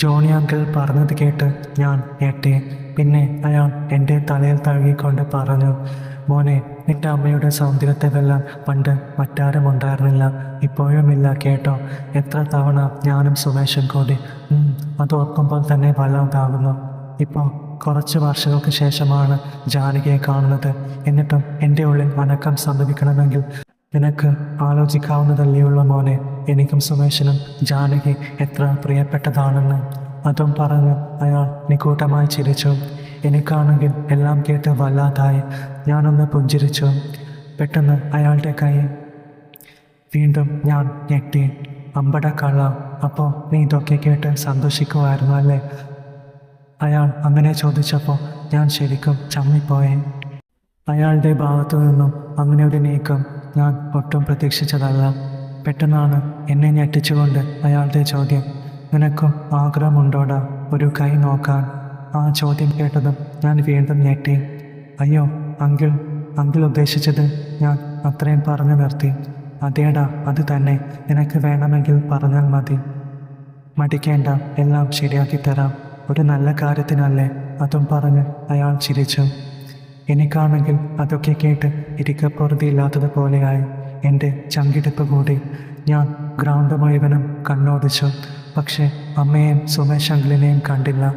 Johnny uncle പറഞ്ഞത് കേട്ട് ഞാൻ ഞെട്ടി. പിന്നെ അയാൾ എന്റെ തലയിൽ തഴുകിക്കൊണ്ട് പറഞ്ഞു മോനെ നിന്റെ അമ്മയുടെ സൗന്ദര്യത്തെ വെല്ലാൻ പണ്ട് മറ്റാരും ഉണ്ടായിരുന്നില്ല. ഇപ്പോഴുമില്ല കേട്ടോ. എത്ര തവണ ഞാനും സുമേഷും കൂടി അത് ഓർക്കുമ്പോൾ തന്നെ വല്ലാതാകുന്നു ഇപ്പോൾ കുറച്ച് വർഷങ്ങൾക്ക് ശേഷമാണ് ജാനകിയെ കാണുന്നത്. എന്നിട്ടും എന്റെ ഉള്ളിൽ അനക്കം സംഭവിക്കണമെങ്കിൽ നിനക്ക് ആലോചിക്കാവുന്നതല്ലേ ഉള്ള മോനെ. എനിക്കും സുമേഷിനും ജാനകി എത്ര പ്രിയപ്പെട്ടതാണെന്ന് അതും പറഞ്ഞ് അയാൾ നികൂട്ടമായി ചിരിച്ചു. എനിക്കാണെങ്കിൽ എല്ലാം കേട്ട് വല്ലാതായി. ഞാനൊന്ന് പുഞ്ചിരിച്ചു. പെട്ടെന്ന് അയാളുടെ കൈ വീണ്ടും ഞാൻ ഞെട്ടി. അമ്പട കള്ള. അപ്പോൾ നീ ഇതൊക്കെ കേട്ട് സന്തോഷിക്കുമായിരുന്നു അല്ലേ? അയാൾ അങ്ങനെ ചോദിച്ചപ്പോൾ ഞാൻ ശരിക്കും ചമ്മിപ്പോയി. അയാളുടെ ഭാഗത്തു നിന്നും അങ്ങനെ ഒരു നീക്കം ഞാൻ ഒട്ടും പ്രതീക്ഷിച്ചതല്ല. പെട്ടെന്നാണ് എന്നെ ഞെട്ടിച്ചുകൊണ്ട് അയാളുടെ ചോദ്യം. നിനക്കും ആഗ്രഹമുണ്ടോടാ? ഒരു കൈ നോക്കാൻ. ആ ചോദ്യം കേട്ടതും ഞാൻ വീണ്ടും ഞെട്ടി. അയ്യോ അങ്കിൾ അങ്കിൾ ഉദ്ദേശിച്ചത് ഞാൻ അത്രയും പറഞ്ഞു നിർത്തി. അതേടാ അത് തന്നെ. നിനക്ക് വേണമെങ്കിൽ പറഞ്ഞാൽ മതി. മടിക്കേണ്ട എല്ലാം ശരിയാക്കി തരാം. ഒരു നല്ല കാര്യത്തിനല്ലേ? അതും പറഞ്ഞ് അയാൾ ചിരിച്ചു. എനിക്കാണെങ്കിൽ അതൊക്കെ കേട്ട് ഇരിക്കപ്പുറതിയില്ലാത്തതുപോലെയായി എന്റെ ചങ്കിടിപ്പ് കൂടി ഞാൻ ഗ്രൗണ്ട് മുഴുവനും കണ്ണോടിച്ചു. പക്ഷേ അമ്മയെയും സുമേഷ് അങ്കിളിനെയും കണ്ടില്ല.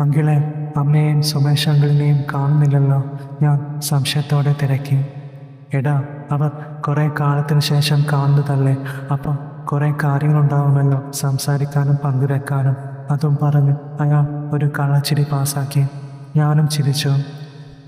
അങ്കിളെ അമ്മയെയും സുമേഷ് അങ്കിളിനെയും കാണുന്നില്ലല്ലോ. ഞാൻ സംശയത്തോടെ തിരക്കി. എടാ അവർ കുറേ കാലത്തിന് ശേഷം കാണുന്നതല്ലേ? അപ്പം കുറേ കാര്യങ്ങളുണ്ടാവുമല്ലോ സംസാരിക്കാനും പങ്കുവെക്കാനും. അതും പറഞ്ഞ് അയാൾ ഒരു കള്ളച്ചിരി പാസാക്കി ഞാനും ചിരിച്ചു.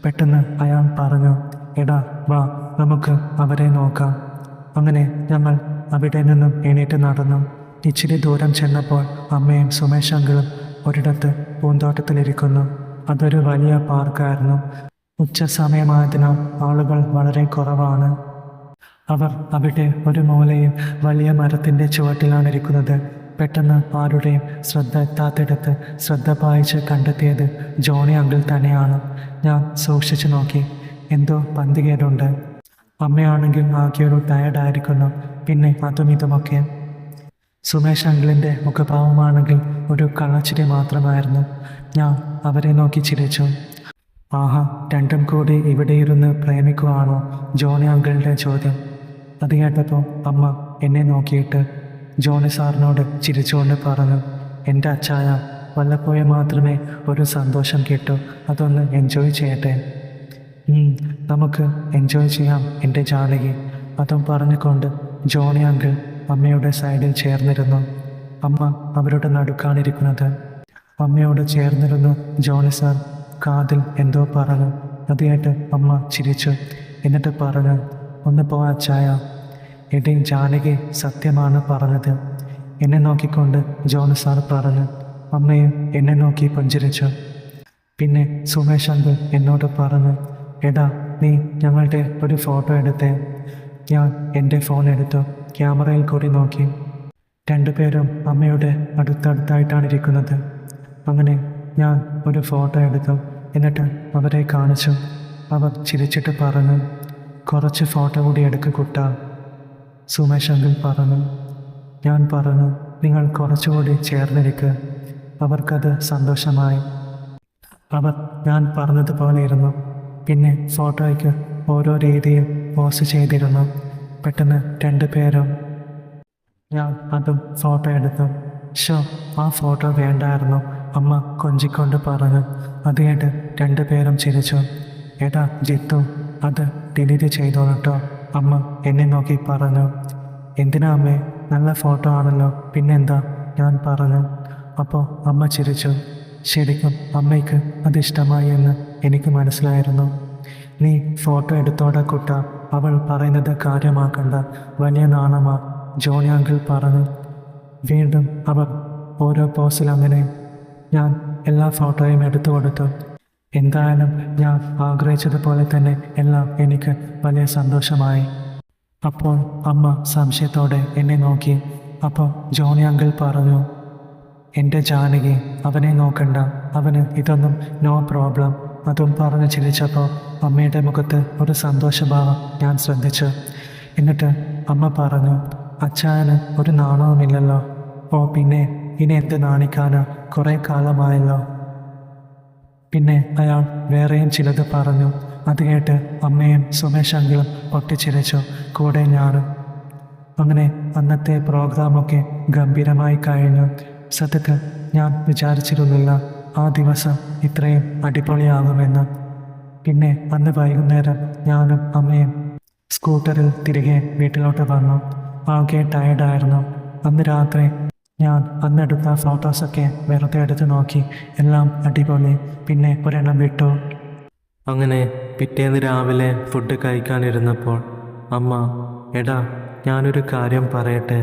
പെട്ടെന്ന് അയാൾ പറഞ്ഞു എടാ വാ നമുക്ക് അവരെ നോക്കാം. അങ്ങനെ ഞങ്ങൾ അവിടെ നിന്നും എണീറ്റ് നടന്നു. ഇച്ചിരി ദൂരം ചെന്നപ്പോൾ അമ്മയും സുമേഷ് അങ്കിളും ഒരിടത്ത് പൂന്തോട്ടത്തിലിരിക്കുന്നു. അതൊരു വലിയ പാർക്കായിരുന്നു. ഉച്ച സമയമായതിനാൽ ആളുകൾ വളരെ കുറവാണ്. അവർ അവിടെ ഒരു മൂലയിൽ വലിയ മരത്തിന്റെ ചുവട്ടിലാണ് ഇരിക്കുന്നത്. പെട്ടെന്ന് ആരുടെയും ശ്രദ്ധ എത്താത്തിടത്ത് ശ്രദ്ധ പായിച്ച് കണ്ടെത്തിയത് ജോണി അങ്കിൾ തന്നെയാണ്. ഞാൻ സൂക്ഷിച്ചു നോക്കി. എന്തോ പന്തികേടുണ്ട്. അമ്മയാണെങ്കിൽ ആകെ ആകെയൊരു ടയർഡായിരിക്കുന്നു പിന്നെ അതും ഇതുമൊക്കെ. സുമേഷ് അങ്കിളിന്റെ മുഖഭാവമാണെങ്കിൽ ഒരു കള്ളച്ചിരി മാത്രമായിരുന്നു. ഞാൻ അവരെ നോക്കി ചിരിച്ചു. ആഹാ രണ്ടും കൂടി ഇവിടെ ഇരുന്ന് പ്രേമിക്കുവാണോ? ജോണി അങ്കിളിന്റെ ചോദ്യം. അത് കേട്ടപ്പോൾ അമ്മ എന്നെ നോക്കിയിട്ട് ജോണി സാറിനോട് ചിരിച്ചുകൊണ്ട് പറഞ്ഞു എന്റെ അച്ചായ വല്ലപ്പോഴും മാത്രമേ ഒരു സന്തോഷം കിട്ടൂ. അതൊന്ന് എൻജോയ് ചെയ്യട്ടെ. നമുക്ക് എൻജോയ് ചെയ്യാം എന്റെ ജാനകി. അതും പറഞ്ഞുകൊണ്ട് ജോണി അങ്കിൾ അമ്മയുടെ സൈഡിൽ ചേർന്നിരുന്നു. അമ്മ അവരുടെ നടുക്കാണിരിക്കുന്നത് അമ്മയോട് ചേർന്നിരുന്നു ജോണി സാർ കാതിൽ എന്തോ പറഞ്ഞു. അതിയായിട്ട് അമ്മ ചിരിച്ചു. എന്നിട്ട് പറഞ്ഞു ഒന്ന് പോവാ ചായ എടേ ജാനകി സത്യമാണ് പറഞ്ഞത്. എന്നെ നോക്കിക്കൊണ്ട് ജോണി സാർ പറഞ്ഞു. അമ്മയും എന്നെ നോക്കി പുഞ്ചിരിച്ചു. പിന്നെ സുമേഷ് അങ്കിൾ എന്നോട് പറഞ്ഞു എടാ നീ ഞങ്ങളുടെ ഒരു ഫോട്ടോ എടുത്തേ. ഞാൻ എന്റെ ഫോൺ എടുത്തു ക്യാമറയിൽ കൂടി നോക്കി. രണ്ടുപേരും അമ്മയുടെ അടുത്തടുത്തായിട്ടാണ് ഇരിക്കുന്നത്. അങ്ങനെ ഞാൻ ഒരു ഫോട്ടോ എടുത്തു എന്നിട്ട് അവരെ കാണിച്ചു. അവർ ചിരിച്ചിട്ട് പറഞ്ഞു കുറച്ച് ഫോട്ടോ കൂടി എടുക്ക് കുട്ട സുമേഷ് അങ്കിൾ പറഞ്ഞു. ഞാൻ പറഞ്ഞു നിങ്ങൾ കുറച്ചുകൂടി ചേർന്നിരിക്കുക അവർക്കത് സന്തോഷമായി. അവർ ഞാൻ പറഞ്ഞതുപോലെ ഇരുന്നു. പിന്നെ ഫോട്ടോയ്ക്ക് ഓരോ രീതിയിൽ പോസ്റ്റ് ചെയ്തിരുന്നു. പെട്ടെന്ന് രണ്ടു പേരും ഞാൻ അതും ഫോട്ടോ എടുത്തു. ഷോ ആ ഫോട്ടോ വേണ്ടായിരുന്നു. അമ്മ കൊഞ്ചിക്കൊണ്ട് പറഞ്ഞു. അത് കേട്ട് രണ്ടുപേരും ചിരിച്ചു. എടാ ജിത്തു അത് ഡിലീറ്റ് ചെയ്തോളട്ടോ അമ്മ എന്നെ നോക്കി പറഞ്ഞു. എന്തിനാ അമ്മേ? നല്ല ഫോട്ടോ ആണല്ലോ. പിന്നെന്താ? ഞാൻ പറഞ്ഞു. അപ്പോൾ അമ്മ ചിരിച്ചു. ശരിക്കും അമ്മയ്ക്ക് അത് ഇഷ്ടമായി എന്ന് എനിക്ക് മനസ്സിലായിരുന്നു. നീ ഫോട്ടോ എടുത്തോടെ കുട്ട. അവൾ പറയുന്നത് കാര്യമാക്കണ്ട. വലിയ നാണമ ജോണി അങ്കിൾ പറഞ്ഞു. വീണ്ടും അവർ ഓരോ പോസിൽ അങ്ങനെ ഞാൻ എല്ലാ ഫോട്ടോയും എടുത്തു കൊടുത്തു. എന്തായാലും ഞാൻ ആഗ്രഹിച്ചതുപോലെ തന്നെ എല്ലാം എനിക്ക് വലിയ സന്തോഷമായി. അപ്പോൾ അമ്മ സംശയത്തോടെ എന്നെ നോക്കി. അപ്പോൾ ജോണി അങ്കിൾ പറഞ്ഞു എന്റെ ജാനകി അവനെ നോക്കണ്ട. അവന് ഇതൊന്നും നോ പ്രോബ്ലം അതും പറഞ്ഞ് ചിരിച്ചപ്പോൾ അമ്മയുടെ മുഖത്ത് ഒരു സന്തോഷഭാവം ഞാൻ ശ്രദ്ധിച്ചു. എന്നിട്ട് അമ്മ പറഞ്ഞു അച്ചായന് ഒരു നാണവുമില്ലല്ലോ. ഓ പിന്നെ ഇനി എന്ത് നാണിക്കാനോ? കുറേ കാലമായല്ലോ. പിന്നെ അയാൾ വേറെയും ചിലത് പറഞ്ഞു. അത് കേട്ട് അമ്മയും സുമേഷ് അങ്കിളും പൊട്ടിച്ചിരിച്ചു. കൂടെ ഞാനും. അങ്ങനെ അന്നത്തെ പ്രോഗ്രാമൊക്കെ ഗംഭീരമായി കഴിഞ്ഞു. സത്യത്തിൽ ഞാൻ വിചാരിച്ചിരുന്നില്ല ആ ദിവസം ഇത്രയും അടിപൊളിയാകുമെന്ന്. പിന്നെ അന്ന് വൈകുന്നേരം ഞാനും അമ്മയും സ്കൂട്ടറിൽ തിരികെ വീട്ടിലോട്ട് വന്നു. ആകെ ടയർഡായിരുന്നു അന്ന് രാത്രി ഞാൻ അന്നെടുത്ത ഫോട്ടോസൊക്കെ വെറുതെ എടുത്ത് നോക്കി. എല്ലാം അടിപൊളി. പിന്നെ ഒരെണ്ണം വിട്ടു. അങ്ങനെ പിറ്റേന്ന് രാവിലെ ഫുഡ് കഴിക്കാനിരുന്നപ്പോൾ അമ്മ എടാ ഞാനൊരു കാര്യം പറയട്ടെ.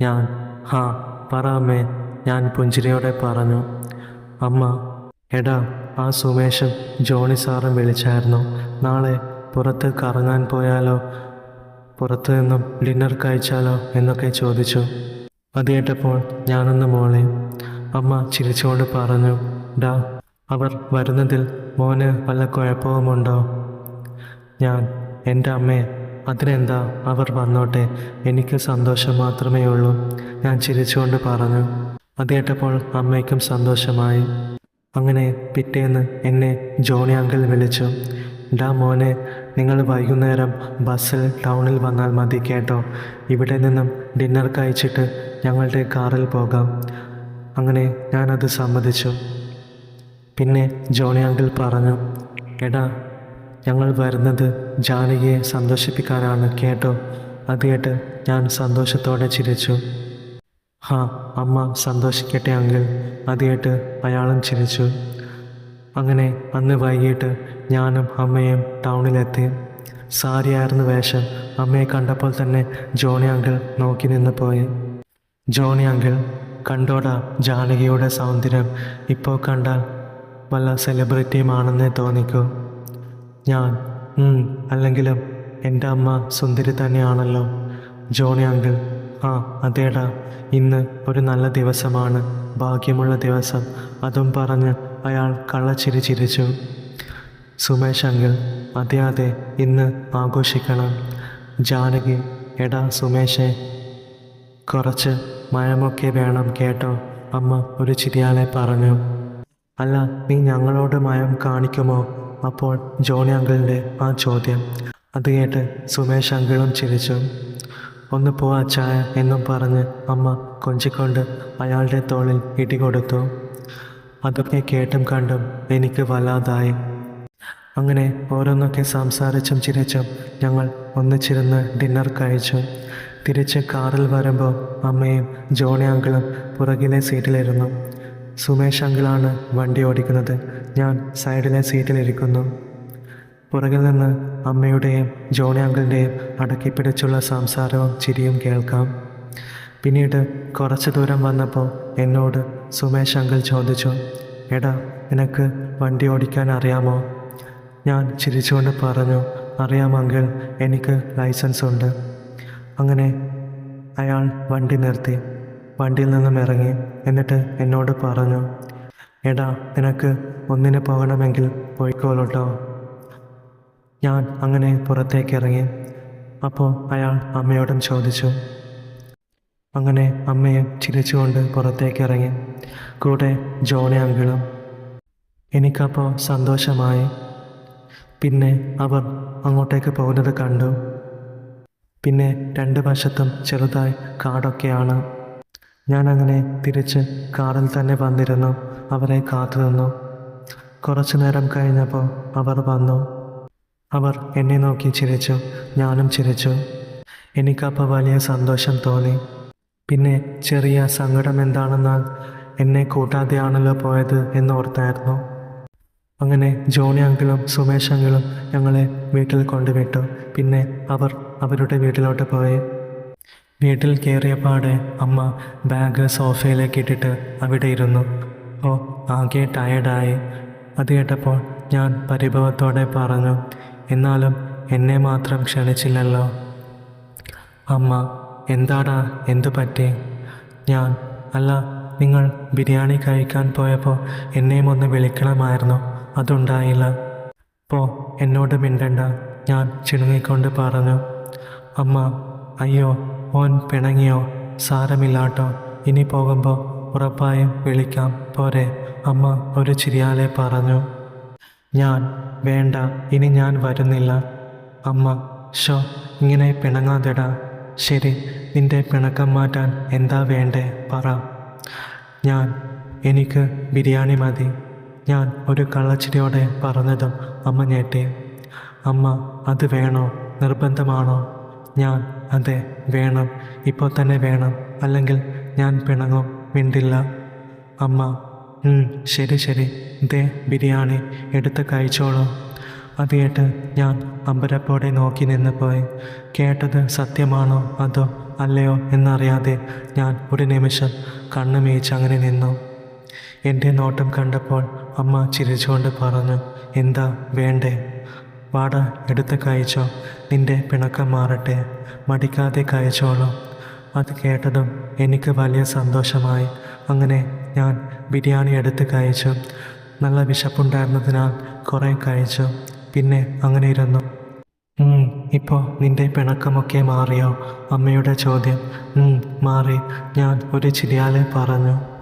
ഞാൻ ഹാ പറ ഞാൻ പുഞ്ചിരിയോടെ പറഞ്ഞു. അമ്മ എടാ ആ സുമേഷും ജോണി സാറും വിളിച്ചായിരുന്നു. നാളെ പുറത്ത് കറങ്ങാൻ പോയാലോ? പുറത്തു നിന്നും ഡിന്നർ കഴിച്ചാലോ? എന്നൊക്കെ ചോദിച്ചു. അത് കേട്ടപ്പോൾ ഞാനൊന്ന് മോളെ അമ്മ ചിരിച്ചുകൊണ്ട് പറഞ്ഞു. ഡാ അവർ വരുന്നതിൽ മോന് വല്ല കുഴപ്പവുമുണ്ടോ? ഞാൻ എന്റെ അമ്മേ അതിനെന്താ അവർ വന്നോട്ടെ? എനിക്ക് സന്തോഷം മാത്രമേ ഉള്ളൂ ഞാൻ ചിരിച്ചുകൊണ്ട് പറഞ്ഞു. അത് കേട്ടപ്പോൾ അമ്മയ്ക്കും സന്തോഷമായി. അങ്ങനെ പിറ്റേന്ന് എന്നെ ജോണി അങ്കിൾ വിളിച്ചു. ഡാ മോനെ നിങ്ങൾ വൈകുന്നേരം ബസ്സിൽ ടൗണിൽ വന്നാൽ മതി കേട്ടോ. ഇവിടെ നിന്നും ഡിന്നർ കഴിച്ചിട്ട് ഞങ്ങളുടെ കാറിൽ പോകാം. അങ്ങനെ ഞാനത് സമ്മതിച്ചു. പിന്നെ ജോണി അങ്കിൾ പറഞ്ഞു എടാ ഞങ്ങൾ വരുന്നത് ജാനകിയെ സന്തോഷിപ്പിക്കാനാണ് കേട്ടോ. അത് കേട്ട് ഞാൻ സന്തോഷത്തോടെ ചിരിച്ചു. ഹാ അമ്മ സന്തോഷിക്കട്ടെ അങ്കിൾ. അത് കേട്ട് അയാളും ചിരിച്ചു. അങ്ങനെ അന്ന് വൈകിട്ട് ഞാനും അമ്മയും ടൗണിലെത്തി. സാരിയായിരുന്നു വേഷം. അമ്മയെ കണ്ടപ്പോൾ തന്നെ ജോണി അങ്കിൾ നോക്കി നിന്ന് പോയി. ജോണി അങ്കിൾ കണ്ടോടാ ജാനകിയുടെ സൗന്ദര്യം. ഇപ്പോൾ കണ്ടാൽ വല്ല സെലിബ്രിറ്റിയുമാണെന്നേ തോന്നിക്കൂ. ഞാൻ "ഉം, അല്ലെങ്കിലും എന്റെ അമ്മ സുന്ദരി തന്നെയാണല്ലോ. ജോണി അങ്കിൾ ആ അതേടാ. ഇന്ന് ഒരു നല്ല ദിവസമാണ്. ഭാഗ്യമുള്ള ദിവസം. അതും പറഞ്ഞ് അയാൾ കള്ളച്ചിരി ചിരിച്ചു. സുമേഷ് അങ്കിൾ അതെ അതെ ഇന്ന് ആഘോഷിക്കണം. ജാനകി എടാ സുമേഷേ. കുറച്ച് മയമൊക്കെ വേണം കേട്ടോ. അമ്മ ഒരു ചിരിയാളെ പറഞ്ഞു. അല്ല നീ ഞങ്ങളോട് മയം കാണിക്കുമോ? അപ്പോൾ ജോണി അങ്കിളിന്റെ ആ ചോദ്യം അത് കേട്ട് സുമേഷ് അങ്കിളും ചിരിച്ചു. ഒന്ന് പോവാ ചായ എന്നും പറഞ്ഞ് അമ്മ കൊഞ്ചിക്കൊണ്ട് അയാളുടെ തോളിൽ ഇടികൊടുത്തു അതൊക്കെ കേട്ടും കണ്ടും എനിക്ക് വല്ലാതായി. അങ്ങനെ ഓരോന്നൊക്കെ സംസാരിച്ചും ചിരിച്ചും ഞങ്ങൾ ഒന്നിച്ചിരുന്ന് ഡിന്നർ കഴിച്ചു. തിരിച്ച് കാറിൽ വരുമ്പോൾ അമ്മയും ജോണി അങ്കിളും പുറകിലെ സീറ്റിലിരുന്നു. സുമേഷ് അങ്കിളാണ് വണ്ടി ഓടിക്കുന്നത്. ഞാൻ സൈഡിലെ സീറ്റിലിരിക്കുന്നു. പുറകിൽ നിന്ന് അമ്മയുടെയും ജോണി അങ്കിളിന്റെയും അടക്കി പിടിച്ചുള്ള സംസാരവും ചിരിയും കേൾക്കാം. പിന്നീട് കുറച്ച് ദൂരം വന്നപ്പോൾ എന്നോട് സുമേഷ് അങ്കിൾ ചോദിച്ചു എടാ നിനക്ക് വണ്ടി ഓടിക്കാൻ അറിയാമോ? ഞാൻ ചിരിച്ചുകൊണ്ട് പറഞ്ഞു അറിയാം അങ്കിൾ എനിക്ക് ലൈസൻസ് ഉണ്ട്. അങ്ങനെ അയാൾ വണ്ടി നിർത്തി. വണ്ടിയിൽ നിന്നും ഇറങ്ങി. എന്നിട്ട് എന്നോട് പറഞ്ഞു എടാ നിനക്ക് ഒന്നിന് പോകണമെങ്കിൽ പോയിക്കോളൂട്ടോ. ഞാൻ അങ്ങനെ പുറത്തേക്ക് ഇറങ്ങി അപ്പോൾ അയാൾ അമ്മയോടും ചോദിച്ചു. അങ്ങനെ അമ്മയും ചിരിച്ചുകൊണ്ട് പുറത്തേക്ക് ഇറങ്ങി കൂടെ ജോണി അങ്കിളും. എനിക്കപ്പോൾ സന്തോഷമായി. പിന്നെ അവർ അങ്ങോട്ടേക്ക് പോകുന്നത് കണ്ടു. പിന്നെ രണ്ട് വശത്തും ചെറുതായി കാടൊക്കെയാണ്. ഞാൻ അങ്ങനെ തിരിച്ച് കാറിൽ തന്നെ വന്നിരുന്നു. അവരെ കാത്തുനിന്നു. കുറച്ചു നേരം കഴിഞ്ഞപ്പോൾ അവർ വന്നു. അവർ എന്നെ നോക്കി ചിരിച്ചു ഞാനും ചിരിച്ചു. എനിക്കപ്പോൾ വലിയ സന്തോഷം തോന്നി. പിന്നെ ചെറിയ സങ്കടം എന്താണെന്നാൽ എന്നെ കൂട്ടാതെയാണല്ലോ പോയത് എന്നോർത്തായിരുന്നു അങ്ങനെ ജോണി അങ്കിളും സുമേഷ് അങ്കിളും ഞങ്ങളെ വീട്ടിൽ കൊണ്ടുവിട്ടു. പിന്നെ അവർ അവരുടെ വീട്ടിലോട്ട് പോയി. വീട്ടിൽ കയറിയപാടെ അമ്മ ബാഗ് സോഫയിലേക്ക് ഇട്ടിട്ട് അവിടെ ഇരുന്നു. ഓ ആകെ ടയർഡായി അത് കേട്ടപ്പോൾ ഞാൻ പരിഭവത്തോടെ പറഞ്ഞു എന്നാലും എന്നെ മാത്രം ക്ഷണിച്ചില്ലല്ലോ. അമ്മ എന്താടാ? എന്തു പറ്റി? ഞാൻ അല്ല നിങ്ങൾ ബിരിയാണി കഴിക്കാൻ പോയപ്പോൾ എന്നെയും ഒന്ന് വിളിക്കണമായിരുന്നു. അതുണ്ടായില്ല. പോ എന്നോട് മിണ്ടണ്ട ഞാൻ ചിണുങ്ങിക്കൊണ്ട് പറഞ്ഞു. അമ്മ അയ്യോ ഓൻ പിണങ്ങിയോ? സാരമില്ലാട്ടോ. ഇനി പോകുമ്പോൾ ഉറപ്പായും വിളിക്കാം. പോരെ. അമ്മ ഒരു ചിരിയാലെ പറഞ്ഞു. ഞാൻ വേണ്ട ഇനി ഞാൻ വരുന്നില്ല. അമ്മ ഷോ ഇങ്ങനെ പിണങ്ങാതെടാ. ശരി നിന്റെ പിണക്കം മാറ്റാൻ എന്താ വേണ്ടേ? പറ. ഞാൻ എനിക്ക് ബിരിയാണി മതി. ഞാൻ ഒരു കള്ളച്ചിരിയോടെ പറഞ്ഞതും അമ്മ ഞെട്ടി. അമ്മ അത് വേണോ? നിർബന്ധമാണോ? ഞാൻ അതെ വേണം. ഇപ്പോൾ തന്നെ വേണം. അല്ലെങ്കിൽ ഞാൻ പിണങ്ങും. മിണ്ടില്ല. അമ്മ "ഉം, ശരി ശരി. ദേ ബിരിയാണി എടുത്ത് കഴിച്ചോളൂ. അത് കേട്ട് ഞാൻ അമ്പരപ്പോടെ നോക്കി നിന്ന് പോയി. കേട്ടത് സത്യമാണോ അതോ അല്ലയോ എന്നറിയാതെ ഞാൻ ഒരു നിമിഷം കണ്ണു മേയിച്ച് അങ്ങനെ നിന്നു. എന്റെ നോട്ടം കണ്ടപ്പോൾ അമ്മ ചിരിച്ചുകൊണ്ട് പറഞ്ഞു എന്താ വേണ്ടേ? വാട എടുത്ത് കഴിച്ചോ. നിന്റെ പിണക്കം മാറട്ടെ. മടിക്കാതെ കഴിച്ചോളൂ. അത് കേട്ടതും എനിക്ക് വലിയ സന്തോഷമായി. അങ്ങനെ ഞാൻ ബിരിയാണി എടുത്ത് കഴിച്ചു. നല്ല വിശപ്പുണ്ടായിരുന്നതിനാൽ കുറേ കഴിച്ചു. പിന്നെ അങ്ങനെ ഇരുന്നു. ഇപ്പോൾ നിന്റെ പിണക്കമൊക്കെ മാറിയോ? അമ്മയുടെ ചോദ്യം. മാറി. ഞാൻ ഒരു ചിരിയാലെ പറഞ്ഞു.